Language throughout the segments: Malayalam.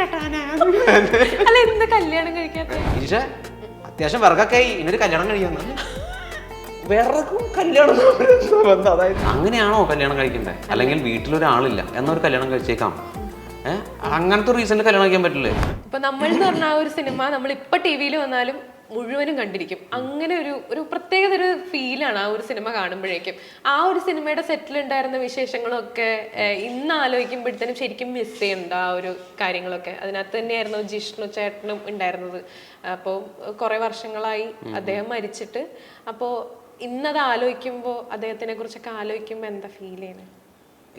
കെട്ടാനാ? അല്ല എന്ത് കല്യാണം കഴിക്കാത്ത? ഇരിഷ അത്യാവശ്യം വിറകൊക്കെ ആയി ഇന്നൊരു കല്യാണം കഴിക്കാൻ വിറകും കല്യാണം ബന്ധം? അതായത് അങ്ങനെയാണോ കല്യാണം കഴിക്കണ്ടേ? അല്ലെങ്കിൽ വീട്ടിലൊരാളില്ല. എന്നൊരു കല്യാണം കഴിച്ചേക്കാം. അങ്ങനത്തെ റീസണിൽ കല്യാണം കഴിക്കാൻ പറ്റില്ലേ? ഇപ്പൊ നമ്മൾ എന്ന് പറഞ്ഞ ആ ഒരു സിനിമ നമ്മൾ ഇപ്പൊ ടി വിയിൽ വന്നാലും മുഴുവനും കണ്ടിരിക്കും. അങ്ങനെ ഒരു ഒരു പ്രത്യേകത ഒരു ഫീലാണ് ആ ഒരു സിനിമ കാണുമ്പോഴേക്കും. ആ ഒരു സിനിമയുടെ സെറ്റിൽ ഉണ്ടായിരുന്ന വിശേഷങ്ങളൊക്കെ ഇന്ന് ആലോചിക്കുമ്പോഴത്തേനും ശരിക്കും മിസ് ചെയ്യുന്നുണ്ട് ആ ഒരു കാര്യങ്ങളൊക്കെ. അതിനകത്ത് തന്നെയായിരുന്നു ജിഷ്ണു ചേട്ടനും ഉണ്ടായിരുന്നത്. അപ്പോൾ കുറേ വർഷങ്ങളായി അദ്ദേഹം മരിച്ചിട്ട്. അപ്പോൾ ഇന്നത് ആലോചിക്കുമ്പോൾ അദ്ദേഹത്തിനെ കുറിച്ചൊക്കെ ആലോചിക്കുമ്പോൾ എന്താ ഫീൽ ചെയ്യുന്നത്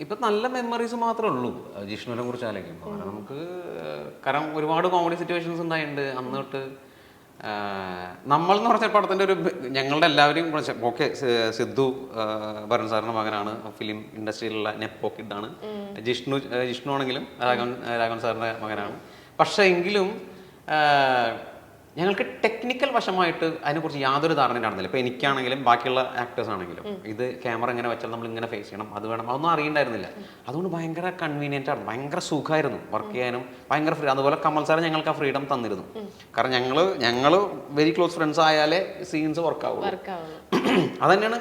ഇപ്പൊ നല്ല മെമ്മറീസ് മാത്രമേ ഉള്ളൂ. ജിഷ്ണുവിനെ കുറിച്ച് ആലോചിക്കുമ്പോൾ നമുക്ക് കാരണം ഒരുപാട് കോമഡി സിറ്റുവേഷൻസ് ഉണ്ടായിട്ടുണ്ട്. അന്നോട്ട് തൊട്ട് നമ്മൾ എന്ന് പറഞ്ഞ പടത്തിന്റെ ഒരു ഞങ്ങളുടെ എല്ലാവരെയും ഓക്കെ സിദ്ധു ഭരൺ സാറിന്റെ മകനാണ് ഫിലിം ഇൻഡസ്ട്രിയിലുള്ള നെപ്പോ കിഡാണ്. ജിഷ്ണു ജിഷ്ണു ആണെങ്കിലും രാഘവൻ രാഘവൻ സാറിന്റെ മകനാണ്. പക്ഷേ എങ്കിലും ഞങ്ങൾക്ക് ടെക്നിക്കൽ വശമായിട്ട് അതിനെക്കുറിച്ച് യാതൊരു ധാരണയും ഉണ്ടായിരുന്നില്ല ഇപ്പോൾ എനിക്കാണെങ്കിലും ബാക്കിയുള്ള ആക്ടേഴ്സ് ആണെങ്കിലും ഇത് ക്യാമറ ഇങ്ങനെ വെച്ചാൽ നമ്മൾ ഇങ്ങനെ ഫേസ് ചെയ്യണം അത് വേണം അതൊന്നും അറിയണ്ടായിരുന്നില്ല. അതുകൊണ്ട് ഭയങ്കര കൺവീനിയന്റ് ആണ് ഭയങ്കര സുഖമായിരുന്നു വർക്ക് ചെയ്യാനും ഭയങ്കര ഫ്രീ അതുപോലെ കമൽ സാർ ഞങ്ങൾക്ക് ആ ഫ്രീഡം തന്നിരുന്നു. കാരണം ഞങ്ങൾ ഞങ്ങൾ വെരി ക്ലോസ് ഫ്രണ്ട്സ് ആയാലേ സീൻസ് വർക്ക് വർക്കാവുള്ളൂ അത് അതന്നെയാണ്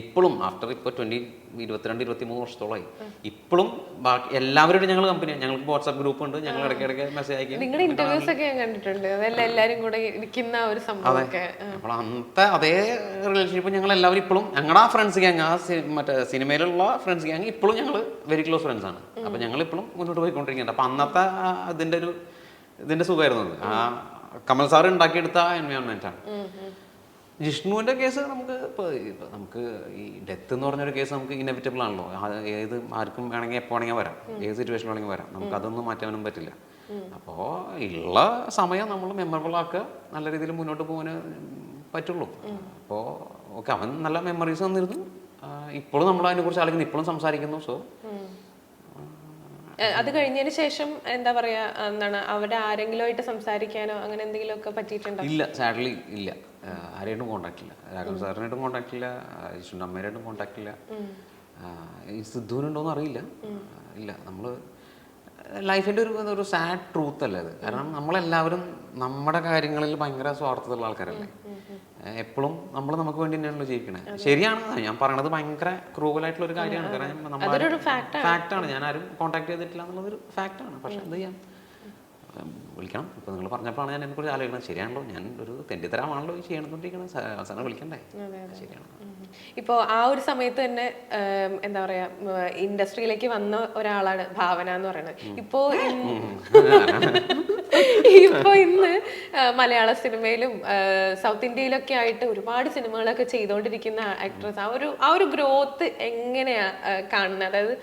ഇപ്പോഴും ആഫ്റ്റർ ഇപ്പോൾ ട്വന്റി ഇരുപത്തിരണ്ട് ഇരുപത്തി മൂന്ന് വർഷത്തോളമായി. ഇപ്പോഴും ബാക്കി എല്ലാവരോടും ഞങ്ങൾ കമ്പനിയാണ് ഞങ്ങൾക്ക് വാട്സാപ്പ് ഗ്രൂപ്പ് ഉണ്ട്. ഞങ്ങൾ ഇടയ്ക്ക് ഇടയ്ക്ക് മെസ്സേജ് അയക്കും. നിങ്ങളുടെ ഇന്റർവ്യൂസ് ഒക്കെ ഞാൻ കണ്ടിട്ടുണ്ട്. എല്ലാരും കൂടെ ഇരിക്കുന്ന ഒരു സംഭവമൊക്കെ അപ്പോൾ അന്നത്തെ അതേ റിലേഷൻഷിപ്പ് ഞങ്ങൾ എല്ലാവരും ഇപ്പോഴും ഞങ്ങളുടെ ആ ഫ്രണ്ട്സ് ഗ്യാങ് ആ മറ്റേ സിനിമയിലുള്ള ഫ്രണ്ട്സ് ഗ്യാങ് ഇപ്പോഴും ഞങ്ങൾ വെരി ക്ലോസ് ഫ്രണ്ട്സ് ആണ്. അപ്പോൾ ഞങ്ങൾ ഇപ്പോഴും മുന്നോട്ട് പോയിക്കൊണ്ടിരിക്കുന്നുണ്ട്. അപ്പോൾ അന്നത്തെ അതിന്റെ ഒരു ഇതിന്റെ സുഖമായിരുന്നു ആ കമൽ സാർ ഉണ്ടാക്കിയെടുത്ത എൻവയോൺമെന്റ് ആണ്. ജിഷ്ണുവിന്റെ കേസ് നമുക്ക് ഇപ്പോൾ ഇപ്പോൾ നമുക്ക് ഈ ഡെത്ത് എന്ന് പറഞ്ഞൊരു കേസ് നമുക്ക് ഇന്നവിറ്റബിൾ ആണല്ലോ. ഏത് ആർക്കും വേണമെങ്കിൽ എപ്പോൾ വേണമെങ്കിൽ വരാം. ഏത് സിറ്റുവേഷൻ വേണമെങ്കിൽ വരാം. നമുക്ക് അതൊന്നും മാറ്റാനും പറ്റില്ല. അപ്പോൾ ഉള്ള സമയം നമ്മൾ മെമ്മറബിൾ ആക്കുക. നല്ല രീതിയിൽ മുന്നോട്ട് പോകാൻ പറ്റുള്ളൂ. അപ്പോൾ ഓക്കെ അവൻ നല്ല മെമ്മറീസ് തന്നിരുന്നു. ഇപ്പോഴും നമ്മൾ അതിനെക്കുറിച്ച് ആലോചിക്കുന്നു. ഇപ്പോഴും സംസാരിക്കുന്നു. സോ അത് കഴിഞ്ഞതിന് ശേഷം എന്താ പറയാ? എന്താണ്? അവിടെ ആരെങ്കിലും ആയിട്ട് സംസാരിക്കാനോ അങ്ങനെ എന്തെങ്കിലും ഒക്കെ പറ്റിയിട്ടുണ്ടോ? ഇല്ല സാഡ്ലി ഇല്ല. ആരെയായിട്ടും കോണ്ടാക്ട് ഇല്ല. രാഘവൻ സാറിനായിട്ടും കോണ്ടാക്ട് ഇല്ല. യേശുവിന്റെ അമ്മേനായിട്ടും കോണ്ടാക്ട് ഇല്ല. ഈ സിദ്ധുവിനുണ്ടോന്ന് അറിയില്ല. ഇല്ല. നമ്മൾ ലൈഫിന്റെ ഒരു ഒരു സാഡ് ട്രൂത്ത് അല്ലേ അത്? കാരണം നമ്മളെല്ലാവരും നമ്മുടെ കാര്യങ്ങളിൽ ഭയങ്കര സ്വാർത്ഥതയുള്ള ആൾക്കാരല്ലേ? എപ്പോഴും നമ്മൾ നമുക്ക് വേണ്ടി തന്നെയാണല്ലോ ജീവിക്കണേ. ശരിയാണ് ഞാൻ പറയണത് ഭയങ്കര ക്രൂവലായിട്ടുള്ള ഒരു കാര്യമാണ്. കാരണം നമ്മൾ ആണ്. ഞാൻ ആരും കോൺടാക്ട് ചെയ്തിട്ടില്ല ഫാക്റ്റ് ആണ്. പക്ഷെ എന്ത് ചെയ്യാം? വിളിക്കണം. ഇപ്പൊ നിങ്ങൾ പറഞ്ഞപ്പോഴാണ് ഞാൻ എന്നെക്കുറിച്ച് ആലോചിക്കുന്നത്. ശരിയാണല്ലോ ഞാൻ ഒരു തെണ്ടിത്തരമാണല്ലോ ഈ ചെയ്യണമെന്നുണ്ടിരിക്കണത് അവസാനം വിളിക്കണ്ടേ? ശരിയാണ്. ഇപ്പോൾ ആ ഒരു സമയത്ത് തന്നെ എന്താ പറയാ ഇൻഡസ്ട്രിയിലേക്ക് വന്ന ഒരാളാണ് ഭാവന എന്ന് പറയുന്നത്. ഇപ്പോ ഇപ്പൊ ഇന്ന് മലയാള സിനിമയിലും സൗത്ത് ഇന്ത്യയിലൊക്കെ ആയിട്ട് ഒരുപാട് സിനിമകളൊക്കെ ചെയ്തുകൊണ്ടിരിക്കുന്ന ആക്ട്രസ് ആ ഒരു ആ ഒരു ഗ്രോത്ത് എങ്ങനെയാ കാണുന്നത് അതായത്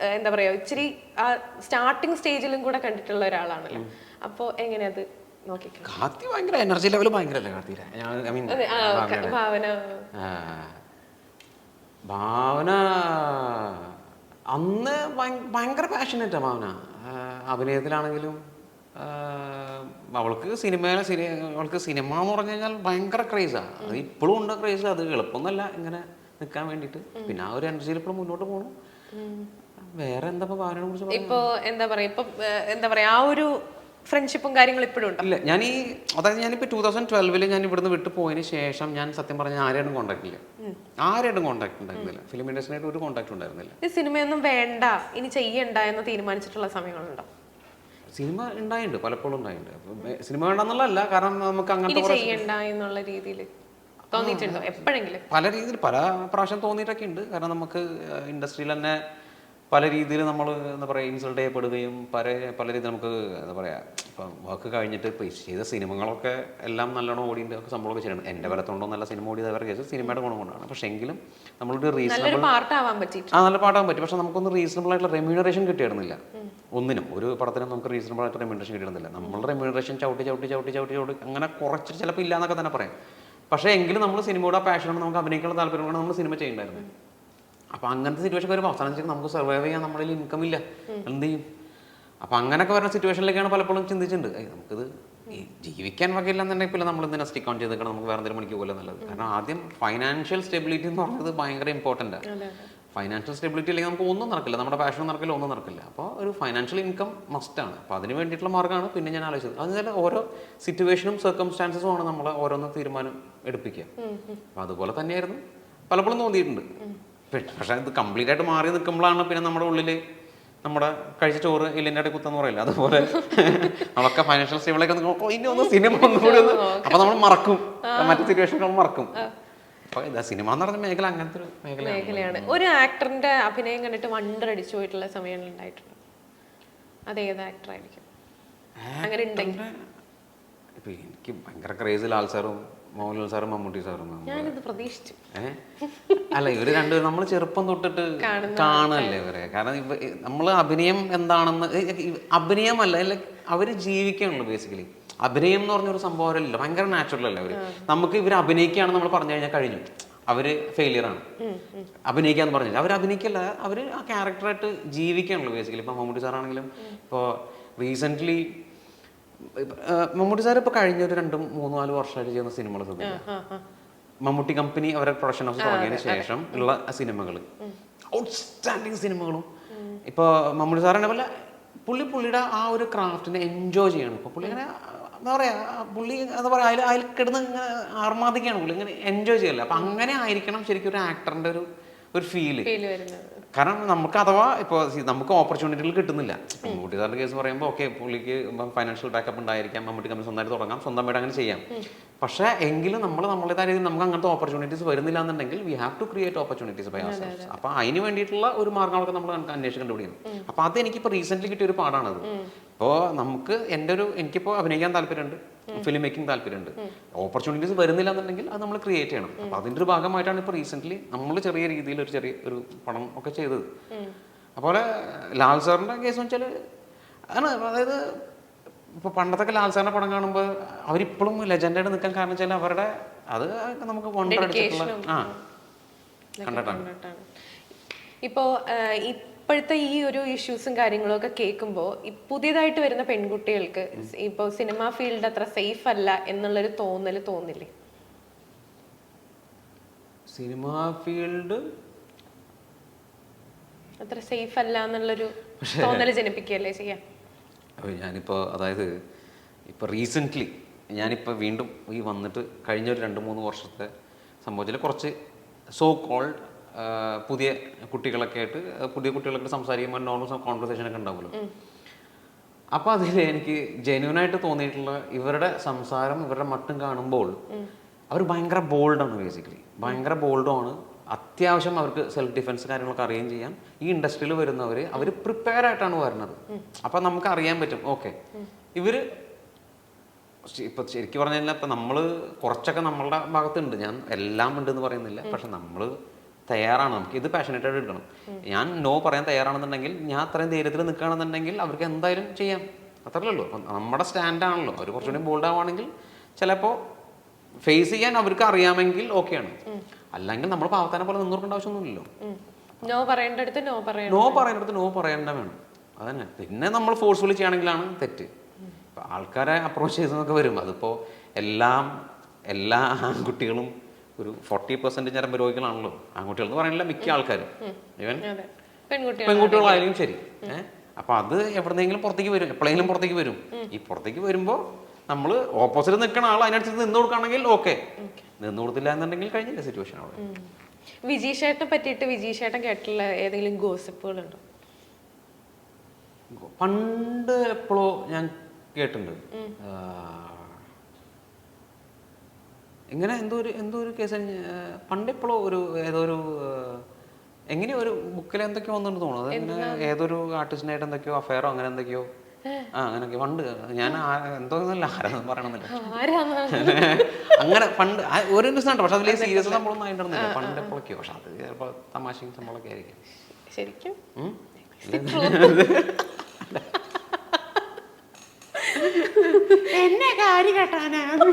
എന്താ പറയാ ഇച്ചിരി ആ സ്റ്റാർട്ടിങ് സ്റ്റേജിലും കൂടെ കണ്ടിട്ടുള്ള ഒരാളാണല്ലോ. അപ്പോൾ എങ്ങനെയത് കാർത്തി ഭയങ്കര എനർജി ലെവൽ ഭയങ്കര അല്ലേ കാർത്തിയുടെ? ഞാൻ ഐ മീൻ ഭാവന. അന്ന് ഭയ- ഭയങ്കര പാഷനറ്റാ ഭാവന. അഭിനയത്തിലാണെങ്കിലും അവൾക്ക് സിനിമയിലെ സിനി അവൾക്ക് സിനിമ എന്ന് പറഞ്ഞു കഴിഞ്ഞാൽ ഭയങ്കര ക്രേസാണ് അത് ഇപ്പോഴും ഉണ്ട് ക്രേസ് അത് എളുപ്പമൊന്നുമല്ല ഇങ്ങനെ നിൽക്കാൻ വേണ്ടിയിട്ട്. പിന്നെ ആ ഒരു എനർജിയിൽ ഇപ്പോഴും മുന്നോട്ട് പോകണം വേറെ എന്താ ഭാവനയെ കുറിച്ച്? ഇപ്പോ എന്താ പറയാ? ഇപ്പൊ എന്താ പറയാ? ആ ഒരു ഫ്രണ്ട്ഷിപ്പും കാര്യങ്ങളും ഇപ്പോഴും ഉണ്ട്? ഇല്ല. ഞാൻ ഈ അതായത് ഞാനിപ്പോൾ ടൂ തൗസൻഡ് ട്വൽവിൽ ഞാൻ ഇവിടുന്ന് വിട്ടു പോയതിന് ശേഷം ഞാൻ സത്യം പറഞ്ഞാൽ ആരെയായിട്ടും കോൺടാക്ട് ഇല്ല. ആരെയായിട്ടും കോൺടാക്ട് ഉണ്ടായിരുന്നില്ല. ഫിലിം ഇൻഡസ്ട്രിയായിട്ട് ഒരു കോൺടാക്ട് ഉണ്ടായിരുന്നില്ല. ഈ സിനിമയൊന്നും വേണ്ട ഇനി ചെയ്യണ്ട എന്ന് തീരുമാനിച്ചിട്ടുള്ള സമയങ്ങളുണ്ടോ? സിനിമ ഉണ്ടായിട്ടുണ്ട് പലപ്പോഴും ഉണ്ടായിട്ടുണ്ട്. അപ്പൊ സിനിമ വേണ്ടെന്നുള്ളതല്ല കാരണം നമുക്ക് അങ്ങനത്തെ എന്നുള്ള രീതിയിൽ തോന്നിയിട്ടുണ്ടോ? എപ്പോഴെങ്കിലും? പല രീതിയിൽ പല പ്രാവശ്യം തോന്നിയിട്ടൊക്കെ ഉണ്ട്. കാരണം നമുക്ക് ഇൻഡസ്ട്രിയിൽ തന്നെ പല രീതിയിൽ നമ്മൾ എന്താ പറയുക ഇൻസൾട്ട് ചെയ്യപ്പെടുകയും പല പല രീതിയിൽ നമുക്ക് എന്താ പറയുക ഇപ്പം വർക്ക് കഴിഞ്ഞിട്ട് ഇപ്പോൾ ചെയ്ത സിനിമകളൊക്കെ എല്ലാം നല്ലോണം ഓടിയിട്ട് ഒക്കെ സംഭവമൊക്കെ ചെയ്യണം എന്റെ വരത്തുണ്ടോ നല്ല സിനിമ ഓടിയത് അവരുടെ കേസ് സിനിമയുടെ ഗുണം കൊണ്ടാണ്. പക്ഷേ എങ്കിലും നമ്മളൊരു റീസണബിൾ നല്ലൊരു പാർട്ടാവാൻ പറ്റിയിട്ട് ആ നല്ല പാട്ടാവാൻ പറ്റും. പക്ഷെ നമുക്കൊന്ന് റീസണബിൾ ആയിട്ടുള്ള റെമ്യൂണറേഷൻ കിട്ടിയിരുന്നില്ല. ഒന്നിനും. ഒരു പടത്തിനും നമുക്ക് റീസണബിൾ ആയിട്ട് റെമ്യൂണറേഷൻ കിട്ടുന്നില്ല. നമ്മളുടെ റെമ്യൂണറേഷൻ ചവിട്ടി ചവിട്ടി ചവിട്ടി ചവിട്ടി ചവിട്ടി അങ്ങനെ കുറച്ച് ചിലപ്പോൾ ഇല്ല എന്നൊക്കെ തന്നെ പറയാം. പക്ഷേ എങ്കിലും നമ്മൾ സിനിമയുടെ പാഷനാണ് നമുക്ക് അഭിനയിക്കാനുള്ള താല്പര്യമാണ് നമ്മൾ സിനിമ ചെയ്യണ്ടായിരുന്നു അപ്പോൾ അങ്ങനത്തെ സിറ്റുവേഷൻ വരുമ്പോൾ അവസാനം വെച്ചാൽ നമുക്ക് സർവൈവ് ചെയ്യാൻ നമ്മളിൽ ഇൻകം ഇല്ല. എന്ത് ചെയ്യും? അപ്പോൾ അങ്ങനെയൊക്കെ വരുന്ന സിറ്റുവേഷനിലേക്കാണ് പലപ്പോഴും ചിന്തിച്ചിട്ടുണ്ട്. ഏയ് നമുക്കിത് ജീവിക്കാൻ വകയില്ലെന്നുണ്ടെങ്കിൽ പിന്നെ നമ്മൾ എന്തിനാ സ്റ്റിക്ക് ഓൺ ചെയ്തേക്കണം? നമുക്ക് വേറെ എന്തെങ്കിലും പണിക്ക് പോലെ നല്ലത്. കാരണം ആദ്യം ഫൈനാൻഷ്യൽ സ്റ്റെബിലിറ്റി എന്ന് പറഞ്ഞത് ഭയങ്കര ഇമ്പോർട്ടന്റ് ഫൈനാൻഷ്യൽ സ്റ്റെബിലിറ്റി ഇല്ലെങ്കിൽ നമുക്ക് ഒന്നും നടക്കില്ല. നമ്മുടെ പാഷൻ നടക്കില്ല ഒന്നും നടക്കില്ല. അപ്പോൾ ഒരു ഫൈനാൻഷ്യൽ ഇൻകം മസ്റ്റാണ് അപ്പോൾ അതിന് വേണ്ടിയിട്ടുള്ള മാർഗമാണ് പിന്നെ ഞാൻ ആലോചിച്ചത്. അതുപോലെ ഓരോ സിറ്റുവേഷനും സർക്കംസ്റ്റാൻസസും ആണ് നമ്മൾ ഓരോന്ന് തീരുമാനം എടുപ്പിക്കുക. അപ്പോൾ അതുപോലെ തന്നെയായിരുന്നു പലപ്പോഴും തോന്നിയിട്ടുണ്ട്. പക്ഷേ ഇത് കംപ്ലീറ്റ് ആയിട്ട് മാറി നിൽക്കുമ്പോഴാണ് പിന്നെ നമ്മുടെ ഉള്ളിൽ നമ്മുടെ കഴിച്ച ചോറ് എല്ലിന്റെ ഇടയിൽ കുത്തെന്ന് പറയില്ല? അതുപോലെ നമ്മളൊക്കെ ഫൈനാൻഷ്യൽ സ്റ്റേബിളൊക്കെ ഇനി ഒന്ന് സിനിമ ഒന്നുകൂടി ഒന്ന് അപ്പോൾ നമ്മൾ മറക്കും. മറ്റു സിറ്റുവേഷനുകൾ മറക്കും. അപ്പോൾ സിനിമ എന്ന് പറഞ്ഞ മേഖല അങ്ങനത്തെ ഒരു മേഖലയാണ്. മേഖലയാണ്. ഒരു ആക്ടറിന്റെ അഭിനയം കണ്ടിട്ട് വണ്ടർ അടിച്ചു പോയിട്ടുള്ള സമയങ്ങൾ ഉണ്ടായിട്ടുണ്ട്. അത് ഏത് ആക്ടർ ആയിരിക്കും? അങ്ങനെ ഉണ്ടെങ്കിൽ. ഇപ്പൊ എനിക്ക് ഭയങ്കര ക്രേസ് ലാൽ സാറും മോഹൻലാൽ സാറും മമ്മൂട്ടി സാറും ഞാനിത് പ്രതീക്ഷിച്ചു? അല്ല ഇവർ രണ്ടുപേരും നമ്മൾ ചെറുപ്പം തൊട്ടിട്ട് കാണല്ലേ ഇവരെ. കാരണം ഇവ നമ്മൾ അഭിനയം എന്താണെന്ന് അഭിനയമല്ല അല്ല അവർ ജീവിക്കാണല്ലോ ബേസിക്കലി അഭിനയം എന്ന് പറഞ്ഞൊരു സംഭവം അവരല്ല ഭയങ്കര നാച്ചുറൽ അല്ല അവർ? നമുക്ക് ഇവർ അഭിനയിക്കുകയാണ് നമ്മൾ പറഞ്ഞു കഴിഞ്ഞാൽ കഴിഞ്ഞു. അവർ ഫെയിലിയർ ആണ്. അഭിനയിക്കാന്ന് പറഞ്ഞില്ല. അവർ അഭിനയിക്കല്ല അവർ ആ ക്യാരക്ടറായിട്ട് ജീവിക്കാണല്ലോ ബേസിക്കലി ഇപ്പൊ മമ്മൂട്ടി സാറാണെങ്കിലും ഇപ്പോൾ റീസെന്റ് മമ്മൂട്ടി സാർ ഇപ്പൊ കഴിഞ്ഞ ഒരു രണ്ടും മൂന്ന് നാല് വർഷമായിട്ട് ചെയ്യുന്ന സിനിമകൾ മമ്മൂട്ടി കമ്പനി അവരുടെ പ്രൊഡക്ഷൻ ഹൗസ് തുടങ്ങിയതിന് ശേഷം ഉള്ള സിനിമകൾ ഔട്ട്സ്റ്റാൻഡിങ് സിനിമകളും ഇപ്പോൾ മമ്മൂട്ടി സാറിനെ പോലെ പുള്ളി പുള്ളിയുടെ ആ ഒരു ക്രാഫ്റ്റിനെ എൻജോയ് ചെയ്യണം. ഇപ്പോൾ പുള്ളി ഇങ്ങനെ എന്താ പറയുക പുള്ളി എന്താ പറയുക അതിൽ അതിൽ കിടന്ന് ഇങ്ങനെ ആർമാദിക്കുകയാണ് പുള്ളി ഇങ്ങനെ എൻജോയ് ചെയ്യല്ല? അപ്പം അങ്ങനെ ആയിരിക്കണം ശരിക്കും ഒരു ആക്ടറിന്റെ ഒരു ഒരു ഫീൽ കാരണം നമുക്ക് അഥവാ ഇപ്പോൾ നമുക്ക് ഓപ്പർച്യൂണിറ്റികൾ കിട്ടുന്നില്ല. മമ്മൂട്ടി കേസ് പറയുമ്പോൾ ഓക്കെ പുള്ളിക്ക് ഫൈനാൻഷ്യൽ ബാക്കപ്പ് ഉണ്ടായിരിക്കാം മമ്മൂട്ടി കമ്പനി സ്വന്തമായിട്ട് തുടങ്ങാം സ്വന്തമായിട്ട് അങ്ങനെ ചെയ്യാം. പക്ഷേ എങ്കിലും നമ്മൾ നമ്മളേതായ രീതിയിൽ നമുക്ക് അങ്ങനത്തെ ഓപ്പർച്യൂണിറ്റീസ് വരുന്നില്ല എന്നുണ്ടെങ്കിൽ we have to create opportunities by ourselves. അപ്പോൾ അതിന് വേണ്ടിയിട്ടുള്ള ഒരു മാർഗങ്ങളൊക്കെ നമ്മൾ അന്വേഷിക്കേണ്ടി കണ്ടുപിടിക്കണം. അപ്പോൾ അത് എനിക്കിപ്പോൾ റീസെന്റ് കിട്ടിയ ഒരു പാടാണത്. ഇപ്പോൾ നമുക്ക് എന്റെ ഒരു എനിക്കിപ്പോൾ അഭിനയിക്കാൻ താല്പര്യമുണ്ട് ഫിലിം മേക്കിംഗ് താല്പര്യമുണ്ട്. ഓപ്പർച്യൂണിറ്റീസ് വരുന്നില്ല എന്നുണ്ടെങ്കിൽ അത് നമ്മൾ ക്രിയേറ്റ് ചെയ്യണം. അപ്പോൾ അതിന്റെ ഒരു ഭാഗമായിട്ടാണ് ഇപ്പോൾ റീസെന്റ് നമ്മൾ ചെറിയ രീതിയിൽ ഒരു ചെറിയ ഒരു പണം ഒക്കെ ചെയ്തത്. അതുപോലെ ലാൽ സാറിന്റെ കേസ് വെച്ചാൽ ആണ് അതായത് ഇപ്പോൾ പണ്ടത്തൊക്കെ ലാൽ സാറിന്റെ പടം കാണുമ്പോൾ അവരിപ്പോഴും ലെജൻഡായിട്ട് നിൽക്കാൻ കാരണം വെച്ചാൽ അവരുടെ അത് നമുക്ക് വണ്ടർ അടിച്ചിട്ടുള്ള ആ. കണ്ടിട്ടാണ്. ഇപ്പോ ഇപ്പോൾ ഇപ്പോഴത്തെ ഈ ഒരു ഇഷ്യൂസും കാര്യങ്ങളും ഒക്കെ കേൾക്കുമ്പോൾ പുതിയതായിട്ട് വരുന്ന പെൺകുട്ടികൾക്ക് ഇപ്പോൾ സിനിമ ഫീൽഡ് അത്ര സേഫ് അല്ല എന്നുള്ളൊരു തോന്നൽ തോന്നില്ലേ? സിനിമാ ഫീൽഡ് അത്ര സേഫ് അല്ല എന്നുള്ളൊരു തോന്നൽ ജനിപ്പിക്കുകയല്ലേ ചെയ്യാം? ഞാനിപ്പോൾ അതായത് ഇപ്പോൾ റീസെന്റ്ലി ഞാനിപ്പോൾ വീണ്ടും ഈ വന്നിട്ട് കഴിഞ്ഞ ഒരു രണ്ട് മൂന്ന് വർഷത്തെ സംഭവത്തിൽ കുറച്ച് സോ കോൾഡ് പുതിയ കുട്ടികളൊക്കെ ആയിട്ട് പുതിയ കുട്ടികളൊക്കെ സംസാരിക്കുമ്പോൾ നോർമൽ കോൺവെർസേഷൻ ഒക്കെ ഉണ്ടാവുമല്ലോ. അപ്പൊ അതിൽ എനിക്ക് ജെന്യൂനായിട്ട് തോന്നിയിട്ടുള്ള ഇവരുടെ സംസാരം ഇവരുടെ മട്ടും കാണുമ്പോൾ അവർ ഭയങ്കര ബോൾഡാണ് ബേസിക്കലി ഭയങ്കര ബോൾഡാണ് അത്യാവശ്യം അവർക്ക് സെൽഫ് ഡിഫൻസ് കാര്യങ്ങളൊക്കെ അറിയുകയും ചെയ്യാം. ഈ ഇൻഡസ്ട്രിയിൽ വരുന്നവര് അവർ പ്രിപ്പയർ ആയിട്ടാണ് വരുന്നത്. അപ്പൊ നമുക്ക് അറിയാൻ പറ്റും. ഓക്കെ ഇവർ ഇപ്പൊ ശരിക്കും പറഞ്ഞു കഴിഞ്ഞാൽ ഇപ്പൊ നമ്മൾ കുറച്ചൊക്കെ നമ്മളുടെ ഭാഗത്തുണ്ട്. ഞാൻ എല്ലാം ഉണ്ട് എന്ന് പറയുന്നില്ല പക്ഷെ നമ്മൾ തയ്യാറാണ് നമുക്ക്. ഇത് പാഷനേറ്റ് ആയിട്ട് എടുക്കണം. ഞാൻ നോ പറയാൻ തയ്യാറാണെന്നുണ്ടെങ്കിൽ ഞാൻ അത്രയും ധൈര്യത്തിൽ നിൽക്കുകയാണെന്നുണ്ടെങ്കിൽ അവർക്ക് എന്തായാലും ചെയ്യാം. അപ്പം നമ്മുടെ സ്റ്റാൻഡാണല്ലോ അവർ കുറച്ചുകൂടി ബോൾഡ് ആവുകയാണെങ്കിൽ ചിലപ്പോൾ ഫേസ് ചെയ്യാൻ അവർക്ക് അറിയാമെങ്കിൽ ഓക്കെയാണ് അല്ലെങ്കിൽ നമ്മൾ പാവത്താനെ പോലെ നിന്നോർക്കേണ്ട ആവശ്യമൊന്നുമില്ലല്ലോ. നോ പറയേണ്ടടുത്ത് നോ പറയണം നോ പറയേണ്ടടുത്ത് നോ പറയേണ്ട വേണം. അതന്നെ. പിന്നെ നമ്മൾ ഫോഴ്സ്ഫുള്ളി ചെയ്യുകയാണെങ്കിലാണ് തെറ്റ്. ആൾക്കാരെ അപ്രോച്ച് ചെയ്തെന്നൊക്കെ വരും. അതിപ്പോൾ എല്ലാം എല്ലാ ആൺകുട്ടികളും ഒരു ഫോർട്ടി പെർസെന്റ് ഞരമ്പ് രോഗികളാണല്ലോ ആൺകുട്ടികൾ എന്ന് പറയുന്നില്ല മിക്ക ആൾക്കാരും. ഈവൻ പെൺകുട്ടികളായാലും ശരി. ഏഹ് അപ്പൊ അത് എവിടെന്നെങ്കിലും പുറത്തേക്ക് വരും. എപ്പോഴെങ്കിലും പുറത്തേക്ക് വരും. ഈ പുറത്തേക്ക് വരുമ്പോൾ നമ്മൾ ഓപ്പോസിറ്റ് നിൽക്കുന്ന ആൾ അതിനനുസരിച്ച് നിന്ന് കൊടുക്കുകയാണെങ്കിൽ ഓക്കെ നിന്ന് കൊടുത്തില്ല എന്നുണ്ടെങ്കിൽ കഴിഞ്ഞില്ല സിറ്റുവേഷൻ അവിടെ? വിജയ് പറ്റിയിട്ട് വിജീഷേട്ടൻ കേട്ടുള്ള കേട്ടിട്ടുള്ള ഏതെങ്കിലും ഗോസിപ്പുകളുണ്ടോ? പണ്ട് എപ്പോഴോ ഞാൻ കേട്ടിട്ടുണ്ട്. ഇങ്ങനെ എന്തോ ഒരു എന്തോ ഒരു കേസ് പണ്ട് എപ്പോഴോ ഒരു ഏതോ ഒരു എങ്ങനെയോ ഒരു ബുക്കിൽ എന്തൊക്കെയോ വന്നിട്ട് തോന്നുന്നു. അതിങ്ങനെ ഏതൊരു ആർട്ടിസ്റ്റിനായിട്ട് എന്തൊക്കെയോ അഫയറോ അങ്ങനെ എന്തൊക്കെയോ. ആ അങ്ങനെയൊക്കെ. പണ്ട് ഞാൻ ആ- എന്തോ ഒന്നുമില്ല ആരാന്ന് പറയണമെന്നില്ല. അങ്ങനെ പണ്ട് ഒരു ഉണ്ട് പക്ഷെ അതിൽ സീരിയസ് നമ്മളൊന്നും ആയിട്ടുണ്ടെന്നില്ല പണ്ട് എപ്പോഴൊക്കെയോ പക്ഷെ അത് ചിലപ്പോൾ തമാശയും സംഭവമൊക്കെ ആയിരിക്കും. ശരിക്കും? ഉം?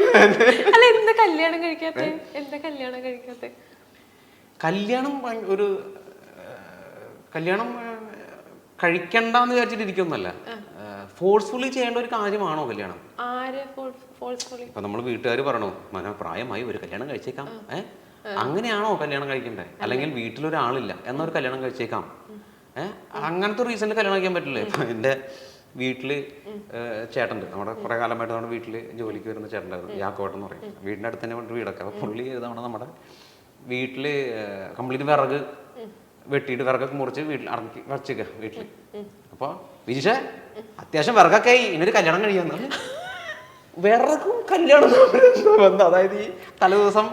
അല്ല എന്താ കല്യാണം കഴിക്കാത്ത? എന്താ കല്യാണം കഴിക്കാത്ത? കല്യാണം ഒരു കല്യാണം കഴിക്കണ്ട എന്ന് വിചാരിച്ചിട്ടിരിക്കുന്നല്ല ഫോഴ്സ്ഫുള്ളി ചെയ്യേണ്ട ഒരു കാര്യമാണോ കല്യാണം? ഇപ്പൊ നമ്മൾ വീട്ടുകാർ പറഞ്ഞു മന പ്രായമായി ഒരു കല്യാണം കഴിച്ചേക്കാം. ഏ അങ്ങനെയാണോ കല്യാണം കഴിക്കണ്ടേ? അല്ലെങ്കിൽ വീട്ടിലൊരാളില്ല എന്നൊരു കല്യാണം കഴിച്ചേക്കാം. ഏഹ്? അങ്ങനത്തെ റീസണിൽ കല്യാണം കഴിക്കാൻ പറ്റില്ലേ? ഇപ്പൊ വീട്ടിൽ ചേട്ടനുണ്ട്. നമ്മുടെ കുറെ കാലമായിട്ട് നമ്മുടെ വീട്ടിൽ ജോലിക്ക് വരുന്ന ചേട്ടന്റെ യാക്കോട്ടൻ എന്ന് പറയും വീടിന്റെ അടുത്ത് തന്നെ കൊണ്ട് വീടൊക്കെ. അപ്പൊ പുള്ളി ഇതാണ് നമ്മുടെ വീട്ടിൽ കംപ്ലീറ്റ് വിറക് വെട്ടിയിട്ട് വിറകൊക്കെ മുറിച്ച് വീട്ടിൽ അടക്കി വച്ചേക്ക വീട്ടിൽ. അപ്പൊ വിജിഷ അത്യാവശ്യം വിറകൊക്കെ ആയി. ഇനൊരു കല്യാണം കഴിയാന്ന് വിറകും കല്യാണം ബന്ധം. അതായത് ഈ തലേ ദിവസം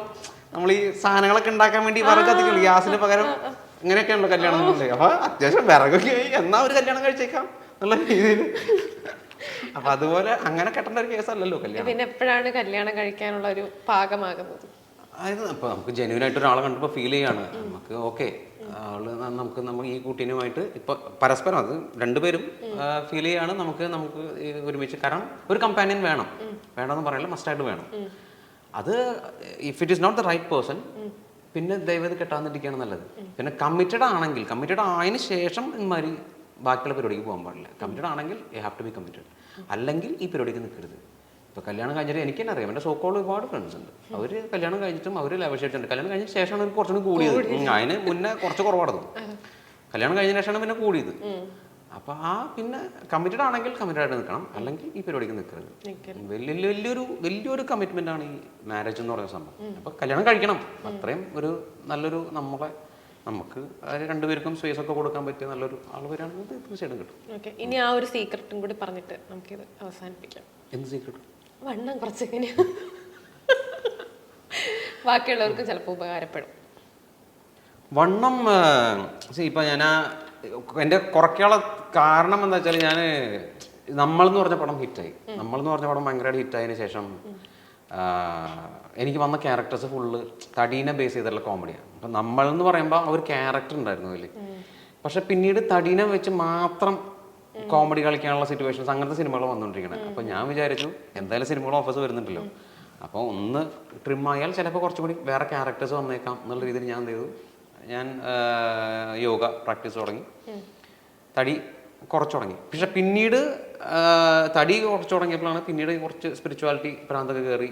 നമ്മൾ ഈ സാധനങ്ങളൊക്കെ ഉണ്ടാക്കാൻ വേണ്ടി വിറക് കത്തിക്കുള്ളൂ ഗ്യാസിന് പകരം ഇങ്ങനെയൊക്കെയാണല്ലോ കല്യാണം. അപ്പൊ അത്യാവശ്യം വിറകൊക്കെ ആയി. എന്നാ ഒരു കല്യാണം കഴിച്ചേക്കാം? എന്നുള്ള രീതിയിൽ. അപ്പൊ അതുപോലെ അങ്ങനെ കെട്ടേണ്ട ഒരു കേസല്ലല്ലോ കല്യാണം. പിന്നെ എപ്പോഴാണ് കല്യാണം കഴിക്കാനുള്ള ഒരു പാകമാകുന്നത്? അതായത് അപ്പൊ നമുക്ക് ജെന്യൂൻ ആയിട്ട് ഒരാളെ കണ്ടപ്പോൾ ഫീൽ ചെയ്യാണ്. നമുക്ക് ഓക്കെ ആൾ നമുക്ക് നമ്മൾ ഈ കുട്ടീനുമായിട്ട് ഇപ്പൊ പരസ്പരം അത് രണ്ടുപേരും ഫീൽ ചെയ്യാണ്. നമുക്ക് നമുക്ക് ഒരുമിച്ച് കാരണം ഒരു കമ്പാനിയൻ വേണം. വേണമെന്ന് മസ്റ്റ് ആയിട്ട് വേണം. അത് if it is not the right person പിന്നെ ദൈവത് കെട്ടാന്നിരിക്കുകയാണ് നല്ലത്. പിന്നെ കമ്മിറ്റഡ് ആണെങ്കിൽ കമ്മിറ്റഡ് ആയതിനു ശേഷം ഇമാതിരി ബാക്കിയുള്ള പരിപാടിക്ക് പോകാൻ പാടില്ല. കമ്മിറ്റഡ് ആണെങ്കിൽ I have to be committed അല്ലെങ്കിൽ ഈ പരിപാടിക്ക് നിൽക്കരുത്. ഇപ്പോൾ കല്യാണം കഴിഞ്ഞിട്ട് എനിക്ക് തന്നെ അറിയാം. എന്റെ സോക്കോൾ ഒരുപാട് ഫ്രണ്ട്സ് ഉണ്ട്. അവർ കല്യാണം കഴിഞ്ഞിട്ടും അവർ ലവ് ലെവൽ കല്യാണം കഴിഞ്ഞ ശേഷമാണ് അവർക്ക് കുറച്ചുകൂടി കൂടിയത്. അതിന് മുന്നേ കുറച്ച് കുറവായിരുന്നു. കല്യാണം കഴിഞ്ഞ ശേഷമാണ് പിന്നെ കൂടിയത്. അപ്പോൾ ആ പിന്നെ കമ്മിറ്റഡ് ആണെങ്കിൽ കമ്മിറ്റഡ് ആയിട്ട് നിൽക്കണം. അല്ലെങ്കിൽ ഈ പരിപാടിക്ക് നിൽക്കരുത്. വലിയ വലിയൊരു വലിയൊരു കമ്മിറ്റ്മെന്റ് ആണ് ഈ മാരേജ് എന്ന് പറയുന്ന സംഭവം. അപ്പോൾ കല്യാണം കഴിക്കണം. അത്രയും ഒരു നല്ലൊരു നമ്മളെ നമുക്ക് രണ്ടുപേർക്കും സ്പേസ് ഒക്കെ കൊടുക്കാൻ പറ്റിയ നല്ലൊരു ആൾ വരികയാണെങ്കിൽ ഇത് തീർച്ചയായിട്ടും കിട്ടും. ഇനി ആ ഒരു സീക്രട്ടും കൂടി പറഞ്ഞിട്ട് നമുക്കിത് അവസാനിപ്പിക്കാം. എന്ത് സീക്രട്ട് വണ്ണം കുറച്ച് ബാക്കിയുള്ളവർക്ക് ചിലപ്പോൾ ഉപകാരപ്പെടും. വണ്ണം ഇപ്പൊ ഞാൻ എന്റെ കുറയ്ക്കാനുള്ള കാരണം എന്താ വെച്ചാൽ ഞാൻ നമ്മൾ എന്ന് പറഞ്ഞ പടം ഹിറ്റായി. നമ്മൾ എന്ന് പറഞ്ഞ പടം ഭയങ്കരമായിട്ട് ഹിറ്റായതിനു ശേഷം എനിക്ക് വന്ന ക്യാരക്ടേഴ്സ് ഫുള്ള് തടീനെ ബേസ് ചെയ്തിട്ടുള്ള കോമഡിയാണ് അപ്പം നമ്മളെന്ന് പറയുമ്പോൾ ആ ഒരു ക്യാരക്ടർ ഉണ്ടായിരുന്നു അതിൽ പക്ഷെ പിന്നീട് തടീനെ വെച്ച് മാത്രം കോമഡി കളിക്കാനുള്ള സിറ്റുവേഷൻസ് അങ്ങനത്തെ സിനിമകൾ വന്നുകൊണ്ടിരിക്കണം അപ്പം ഞാൻ വിചാരിച്ചു എന്തായാലും സിനിമകൾ ഓഫേഴ്സ് വരുന്നുണ്ടല്ലോ. അപ്പോൾ ഒന്ന് ട്രിം ആയാൽ ചിലപ്പോൾ കുറച്ചും കൂടി വേറെ ക്യാരക്ടേഴ്സ് വന്നേക്കാം എന്നുള്ള രീതിയിൽ ഞാൻ എന്ത് ചെയ്തു. ഞാൻ യോഗ പ്രാക്ടീസ് തുടങ്ങി. തടി കുറച്ച് തുടങ്ങി. പക്ഷെ പിന്നീട് തടി കുറച്ച് തുടങ്ങിയപ്പോഴാണ് പിന്നീട് കുറച്ച് സ്പിരിച്വാലിറ്റി പ്രാന്തൊക്കെ കയറി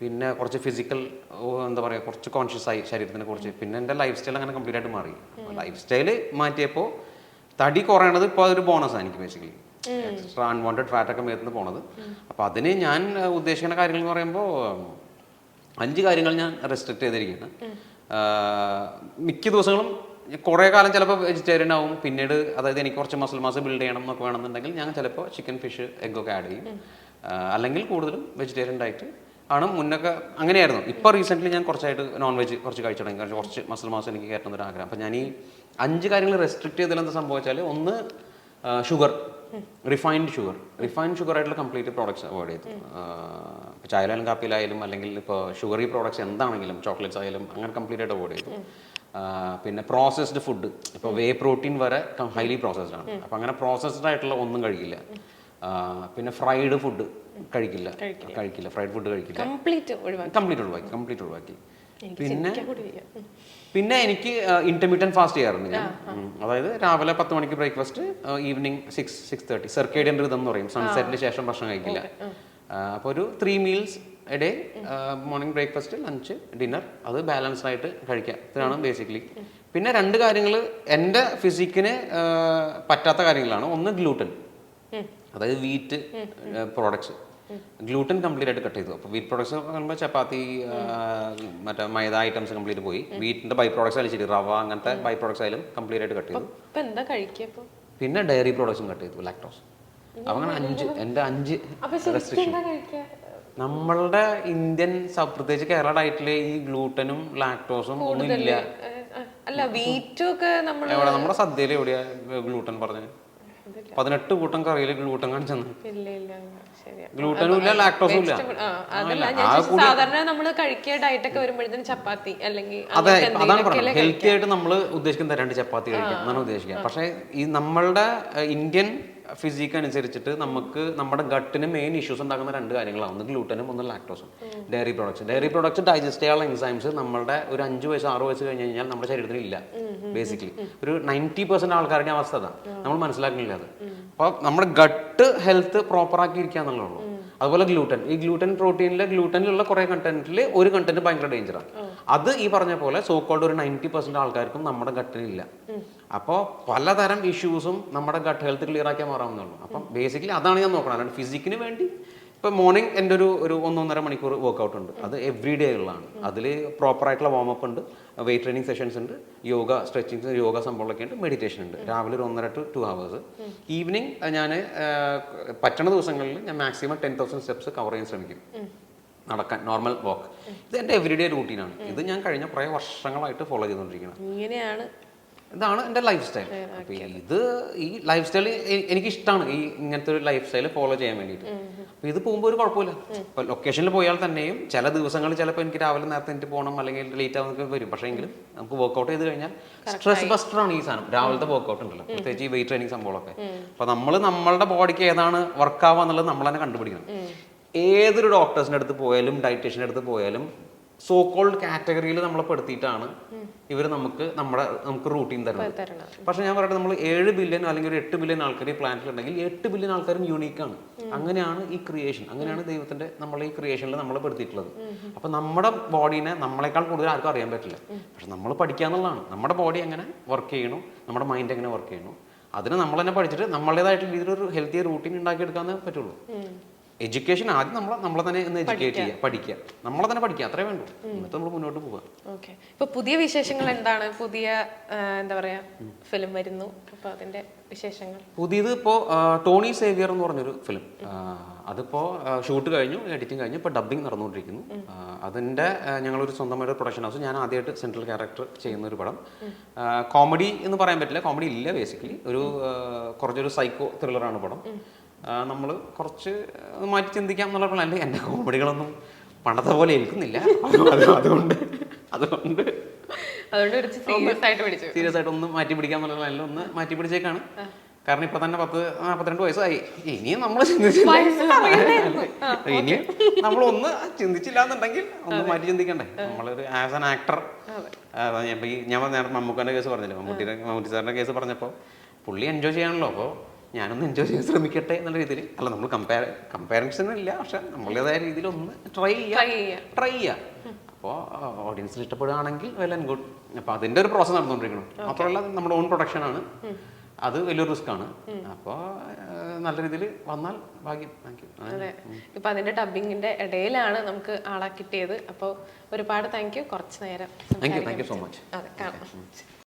പിന്നെ കുറച്ച് ഫിസിക്കൽ എന്താ പറയുക കുറച്ച് കോൺഷ്യസ് ആയി ശരീരത്തിനെ കുറിച്ച്. പിന്നെ എന്റെ ലൈഫ് സ്റ്റൈൽ അങ്ങനെ കംപ്ലീറ്റ് ആയിട്ട് മാറി. ലൈഫ് സ്റ്റൈൽ മാറ്റിയപ്പോൾ തടി കുറയണത് ഇപ്പോൾ അതൊരു ബോണസാണ് എനിക്ക് ബേസിക്കലി എക്സ്ട്രാ അൺവാണ്ടഡ് ഫാറ്റ് ഒക്കെ മേത്തുനിന്ന് പോണത്. അപ്പോൾ അതിന് ഞാൻ ഉദ്ദേശിക്കുന്ന കാര്യങ്ങൾ എന്ന് പറയുമ്പോൾ അഞ്ച് കാര്യങ്ങൾ ഞാൻ റെസ്ട്രിക്ട് ചെയ്തിരിക്കുകയാണ്. ആഹ് മിക്ക ദിവസങ്ങളും കുറേ കാലം ചിലപ്പോൾ വെജിറ്റേറിയൻ ആവും. പിന്നീട് അതായത് എനിക്ക് കുറച്ച് മസിൽ മാസ് ബിൽഡ് ചെയ്യണം എന്നൊക്കെ വേണമെന്നുണ്ടെങ്കിൽ ഞാൻ ചിലപ്പോൾ ചിക്കൻ ഫിഷ് എഗ്ഗൊക്കെ ആഡ് ചെയ്യും. അല്ലെങ്കിൽ കൂടുതലും വെജിറ്റേറിയൻ ഡയറ്റ് ആണ് മുന്നൊക്കെ അങ്ങനെയായിരുന്നു. ഇപ്പോൾ റീസെന്റ്ലി ഞാൻ കുറച്ചായിട്ട് നോൺ വെജ് കുറച്ച് കഴിച്ചു തുടങ്ങി. കുറച്ച് കുറച്ച് മസിൽ മാസ് എനിക്ക് കയറ്റുന്ന ഒരു ആഗ്രഹം. അപ്പോൾ ഞാൻ ഈ അഞ്ച് കാര്യങ്ങൾ റെസ്ട്രിക്ട് ചെയ്തതിൽ സംഭവിച്ചാൽ ഒന്ന് sugar refined sugar refined sugar ആയിട്ടുള്ള കംപ്ലീറ്റ് പ്രോഡക്ട്സ് അവോയ്ഡ് ചെയ്തു ചായയിലായാലും കാപ്പിയിലായാലും അല്ലെങ്കിൽ ഇപ്പോൾ ഷുഗറി പ്രോഡക്ട്സ് എന്താണെങ്കിലും ചോക്ലേറ്റ്സ് ആയാലും അങ്ങനെ കംപ്ലീറ്റ് ആയിട്ട് അവോയ്ഡ് ചെയ്തു പിന്നെ പ്രോസസ്ഡ് ഫുഡ് ഇപ്പോൾ വേ പ്രോട്ടീൻ വരെ ഹൈലി പ്രോസസ്ഡ് ആണ്. അപ്പം അങ്ങനെ പ്രോസസ്ഡ് ആയിട്ടുള്ള ഒന്നും കഴിക്കില്ല. പിന്നെ ഫ്രൈഡ് ഫുഡ് കഴിക്കില്ല. കഴിക്കില്ല. ഫ്രൈഡ് ഫുഡ് കഴിക്കില്ല. കംപ്ലീറ്റ് ഒഴിവാക്കി. കംപ്ലീറ്റ് ഒഴിവാക്കി. കംപ്ലീറ്റ് ഒഴിവാക്കി. പിന്നെ. പിന്നെ എനിക്ക് ഇന്റർമീഡിയൻ ഫാസ്റ്റ് ചെയ്യാറുണ്ട് ഞാൻ. അതായത് രാവിലെ പത്ത് മണിക്ക് breakfast evening six six thirty circadian rhythm എന്ന് പറയും. സൺസെറ്റിന് ശേഷം ഭക്ഷണം കഴിക്കില്ല. അപ്പോൾ ഒരു three meals a day morning breakfast lunch dinner അത് ബാലൻസ് ആയിട്ട് കഴിക്കുക ഇതാണ് ബേസിക്കലി പിന്നെ രണ്ട് കാര്യങ്ങൾ എന്റെ ഫിസിക്കിന് പറ്റാത്ത കാര്യങ്ങളാണ്. ഒന്ന് ഗ്ലൂട്ടൻ അതായത് വീറ്റ് പ്രോഡക്ട്സ് ഗ്ലൂട്ടൻ കംപ്ലീറ്റ് ആയിട്ട് കട്ട് ചെയ്തു. അപ്പോൾ വീറ്റ് പ്രോഡക്ട്സ് പറയുമ്പോൾ ചപ്പാത്തി ആ, മറ്റേ മൈദ ഐറ്റംസ് കംപ്ലീറ്റ് പോയി. വീറ്റിന്റെ ബൈ പ്രോഡക്ട്സ് ആയാലും ശരി റവ അങ്ങനത്തെ ബൈ പ്രോഡക്ട്സ് ആയാലും കംപ്ലീറ്റ് ആയിട്ട് കട്ട് ചെയ്തു. പിന്നെ ഡയറി പ്രോഡക്ട്സും കട്ട് ചെയ്തു. ലാക്ടോസ് അങ്ങനെ അഞ്ച് എന്റെ അഞ്ച് റെസ്ട്രിക്ഷൻ നമ്മളുടെ ഇന്ത്യൻ പ്രത്യേകിച്ച് കേരള ഡയറ്റിൽ ഈ ഗ്ലൂട്ടനും ലാക്ടോസും ഒന്നും ഇല്ല. അല്ല വീറ്റും ഒക്കെ നമ്മൾ എവിടെ? നമ്മുടെ സദ്യയിൽ എവിടെയാ ഗ്ലൂട്ടൻ പറഞ്ഞത് പതിനെട്ട് കൂട്ടം കറിയിൽ ഗ്ലൂട്ടൻ കാണിച്ചെന്ന്. ഗ്ലൂട്ടനും ഇല്ല ലാക്ടോസും ഇല്ല സാധാരണ നമ്മൾ കഴിക്കുക ഡയറ്റ് ഒക്കെ വരുമ്പോഴത്തേന് ചപ്പാത്തി അല്ലെങ്കിൽ അതെ അതാണ് പറഞ്ഞത്. ഹെൽത്തി ആയിട്ട് നമ്മൾ ഉദ്ദേശിക്കുന്ന രണ്ട് ചപ്പാത്തി കഴിക്കാം. എന്നാണ് ഉദ്ദേശിക്കുക. പക്ഷേ ഈ നമ്മളുടെ ഇന്ത്യൻ ഫിസിക്ക് അനുസരിച്ചിട്ട് നമുക്ക് നമ്മുടെ ഗട്ടിന് മെയിൻ ഇഷ്യൂസ് ഉണ്ടാക്കുന്ന രണ്ട് കാര്യങ്ങളാണ്. ഒന്ന് ഗ്ലൂട്ടനും ഒന്ന് ലാക്ടോസും dairy products dairy products digest ചെയ്യാനുള്ള എൻസൈംസ് നമ്മുടെ ഒരു അഞ്ച് വയസ്സ് ആറ് വയസ്സ് കഴിഞ്ഞ് കഴിഞ്ഞാൽ നമ്മുടെ ശരീരത്തിൽ ഇല്ല ബേസിക്കലി ഒരു നയന്റി പെർസെന്റ് ആൾക്കാരുടെ അവസ്ഥ നമ്മൾ മനസ്സിലാക്കുന്നില്ല അത്. അപ്പോൾ നമ്മുടെ ഗട്ട് ഹെൽത്ത് പ്രോപ്പർ ആക്കി ഇരിക്കുക എന്നുള്ളൂ അതുപോലെ ഗ്ലൂട്ടൻ ഈ ഗ്ലൂട്ടൻ പ്രോട്ടീനിലെ ഗ്ലൂട്ടനിലുള്ള കുറെ കണ്ടന്റിൽ ഒരു കണ്ടന്റ് ഭയങ്കര ഡേഞ്ചറാണ് അത് ഈ പറഞ്ഞ പോലെ സോക്കോൾഡ് ഒരു നയന്റി പെർസെന്റ് ആൾക്കാർക്കും നമ്മുടെ ഗട്ടിനില്ല അപ്പോൾ പലതരം ഇഷ്യൂസും നമ്മുടെ ഗട്ട് ഹെൽത്ത് ക്ലിയർ ആക്കിയാൽ മാറാവുന്നുള്ളൂ അപ്പം ബേസിക്കലി അതാണ് ഞാൻ നോക്കണം അല്ലാണ്ട് ഫിസിക്കിന് വേണ്ടി ഇപ്പം മോർണിംഗ് എന്റെ ഒരു ഒരു ഒന്നൊന്നര മണിക്കൂർ വർക്കൗട്ട് ഉണ്ട്. അത് എവറി ഡേ ഉള്ളതാണ് അതിൽ പ്രോപ്പറായിട്ടുള്ള വാമപ്പ് ഉണ്ട്. വെയിറ്റ് ട്രെയിനിങ് സെഷൻസ് ഉണ്ട് യോഗ സ്ട്രെച്ചിങ് യോഗ സംഭവങ്ങളൊക്കെ ഉണ്ട് മെഡിറ്റേഷൻ ഉണ്ട്. രാവിലെ ഒരു ഒന്നര ടു ടു ഹവേഴ്സ് ഈവനിങ് ഞാൻ പറ്റണ ദിവസങ്ങളിൽ ഞാൻ maximum ten thousand steps cover ചെയ്യാൻ ശ്രമിക്കും. നടക്കാൻ നോർമൽ വാക്ക് ഇത് എന്റെ എവറി ഡേ റൂട്ടീനാണ് ഇത് ഞാൻ കഴിഞ്ഞ കുറേ വർഷങ്ങളായിട്ട് ഫോളോ ചെയ്തുകൊണ്ടിരിക്കുന്നത് ഇങ്ങനെയാണ് ഇതാണ് എന്റെ ലൈഫ് സ്റ്റൈൽ അപ്പൊ ഇത് ഈ ലൈഫ് സ്റ്റൈൽ എനിക്ക് ഇഷ്ടമാണ് ഈ ഇങ്ങനത്തെ ഒരു ലൈഫ് സ്റ്റൈൽ ഫോളോ ചെയ്യാൻ വേണ്ടിയിട്ട്. അപ്പോൾ ഇത് പോകുമ്പോൾ ഒരു കുഴപ്പമില്ല. ഇപ്പൊ ലൊക്കേഷനിൽ പോയാൽ തന്നെയും ചില ദിവസങ്ങൾ ചിലപ്പോൾ എനിക്ക് രാവിലെ നേരത്തെ എനിക്ക് പോകണം അല്ലെങ്കിൽ ലേറ്റ് ആവുന്നൊക്കെ വരും. പക്ഷേ എങ്കിലും നമുക്ക് വർക്ക്ഔട്ട് ചെയ്ത് കഴിഞ്ഞാൽ സ്ട്രെസ് ബസ്റ്റർ ആണ് ഈ സാധനം. രാവിലത്തെ വർക്ക്ഔട്ട് ഉണ്ടല്ലോ. പ്രത്യേകിച്ച് ഈ വെയിറ്റ് ട്രെയിനിങ് സംഭവമൊക്കെ അപ്പൊ നമ്മൾ നമ്മളുടെ ബോഡിക്ക് ഏതാണ് വർക്ക് ആവാന്നുള്ളത് എന്നുള്ളത് നമ്മൾ തന്നെ കണ്ടുപിടിക്കണം. ഏതൊരു ഡോക്ടേഴ്സിന്റെ അടുത്ത് പോയാലും ഡയറ്റീഷ്യന്റെ അടുത്ത് പോയാലും സോ കോൾഡ് കാറ്റഗറിയിൽ നമ്മളെ പെടുത്തിയിട്ടാണ് ഇവർ നമുക്ക് നമ്മുടെ നമുക്ക് റൂട്ടീൻ തരുന്നത്. പക്ഷെ ഞാൻ പറയട്ടെ നമ്മൾ ഏഴ് ബില്യൺ അല്ലെങ്കിൽ ഒരു എട്ട് ബില്യൺ ആൾക്കാർ ഈ പ്ലാനറ്റിൽ ഉണ്ടെങ്കിൽ എട്ട് ബില്യൺ ആൾക്കാരും യൂണീക്കാണ് അങ്ങനെയാണ് ഈ ക്രിയേഷൻ അങ്ങനെയാണ് ദൈവത്തിന്റെ നമ്മൾ ഈ ക്രിയേഷനിൽ നമ്മൾ പെടുത്തിയിട്ടുള്ളത്. അപ്പൊ നമ്മുടെ ബോഡീനെ നമ്മളെക്കാൾ കൂടുതൽ ആർക്കും അറിയാൻ പറ്റില്ല. പക്ഷെ നമ്മൾ പഠിക്കാന്നുള്ളതാണ് നമ്മുടെ ബോഡി എങ്ങനെ വർക്ക് ചെയ്യണോ നമ്മുടെ മൈൻഡ് എങ്ങനെ വർക്ക് ചെയ്യണോ അതിന് നമ്മൾ തന്നെ പഠിച്ചിട്ട് നമ്മളേതായിട്ടുള്ള രീതിയിൽ ഒരു ഹെൽത്തി റൂട്ടീൻ ഉണ്ടാക്കിയെടുക്കാന്നേ പറ്റുള്ളൂ. എഡ്യൂക്കേഷൻ ആദ്യം നമ്മൾ നമ്മളെ തന്നെ ഒന്ന് എഡ്യൂക്കേറ്റ് ചെയ്യുക പഠിക്കുക. നമ്മളെ തന്നെ പഠിക്കുക. അത്രേ വേണ്ടു. എന്നിട്ട് നമ്മൾ മുന്നോട്ട് പോവുക. ഓക്കെ ഇപ്പൊ പുതിയ വിശേഷങ്ങൾ എന്താണ്? പുതിയ എന്താ പറയാ ഫിലിം വരുന്നു. അപ്പൊ അതിന്റെ വിശേഷങ്ങൾ. പുതിയത് ഇപ്പോ ടോണി സേവിയർ എന്ന് പറഞ്ഞൊരു ഫിലിം അതിപ്പോൾ ഷൂട്ട് കഴിഞ്ഞു എഡിറ്റിംഗ് കഴിഞ്ഞു ഇപ്പോൾ ഡബ്ബിംഗ് നടന്നുകൊണ്ടിരിക്കുന്നു. അതിന്റെ ഞങ്ങളൊരു സ്വന്തമായിട്ട് പ്രൊഡക്ഷൻ ഹൗസ് ഞാൻ ആദ്യമായിട്ട് സെൻട്രൽ ക്യാരക്ടർ ചെയ്യുന്ന ഒരു പടം കോമഡി എന്ന് പറയാൻ പറ്റില്ല. കോമഡി ഇല്ല ബേസിക്കലി ഒരു കുറച്ചൊരു സൈക്കോ ത്രില്ലറാണ് പടം. നമ്മൾ കുറച്ച് മാറ്റി ചിന്തിക്കാം എന്നുള്ള പ്ലാനിൽ എന്റെ കോമഡികളൊന്നും പണ്ടത്തെ പോലെ ഏൽക്കുന്നില്ല അതുകൊണ്ട് അതുകൊണ്ട്. അതുകൊണ്ട് സീരിയസ് ആയിട്ട് സീരിയസ് ആയിട്ട് ഒന്ന് മാറ്റി പിടിക്കാം എന്നുള്ള പ്ലാനിൽ ഒന്ന് മാറ്റി പിടിച്ചേക്കാണ്. കാരണം ഇപ്പൊ തന്നെ പത്ത് നാപ്പത്തിരണ്ട് വയസ്സായി. ഇനിയും നമ്മൾ ചിന്തിച്ചില്ല. ഇനിയും നമ്മൾ ഒന്ന് ചിന്തിച്ചില്ല എന്നുണ്ടെങ്കിൽ ഒന്ന് മാറ്റി ചിന്തിക്കണ്ടേ. നമ്മളൊരു ആസ് ആൻ ആക്ടർ ഞാൻ നേരത്തെ മമ്മൂക്കാന്റെ കേസ് പറഞ്ഞില്ലേ? മമ്മൂട്ടിയുടെ മമ്മൂട്ടി സാറിന്റെ കേസ് പറഞ്ഞപ്പോൾ പുള്ളി എൻജോയ് ചെയ്യാണല്ലോ. അപ്പോൾ ഞാനൊന്ന് എൻജോയ് ചെയ്യാൻ ശ്രമിക്കട്ടെ എന്നുള്ള രീതിയിൽ. അല്ല നമ്മൾ കമ്പയർ കമ്പാരിസൺ ഇല്ല പക്ഷെ നമ്മളുടേതായ രീതിയിൽ ഒന്ന് ട്രൈ ചെയ്യാം. ട്രൈ ചെയ്യാം. അപ്പോൾ ഓഡിയൻസിന് ഇഷ്ടപ്പെടുകയാണെങ്കിൽ വെൽ ആൻഡ് ഗുഡ് അപ്പോൾ അതിന്റെ ഒരു പ്രോസസ്സ് നടന്നുകൊണ്ടിരിക്കണം. മാത്രമല്ല നമ്മുടെ ഓൺ പ്രൊഡക്ഷൻ ആണ്. അത് വലിയൊരു റിസ്ക് ആണ്. അപ്പോൾ നല്ല രീതിയിൽ വന്നാൽ ഭാഗ്യം. താങ്ക് യു അതെ. ഇപ്പോൾ അതിന്റെ ഡബിങ്ങിന്റെ ഇടയിലാണ് നമുക്ക് ആളെ കിട്ടിയത് അപ്പോൾ ഒരുപാട് താങ്ക് യു കുറച്ച് നേരം thank you thank you so much അതെ കാണാം.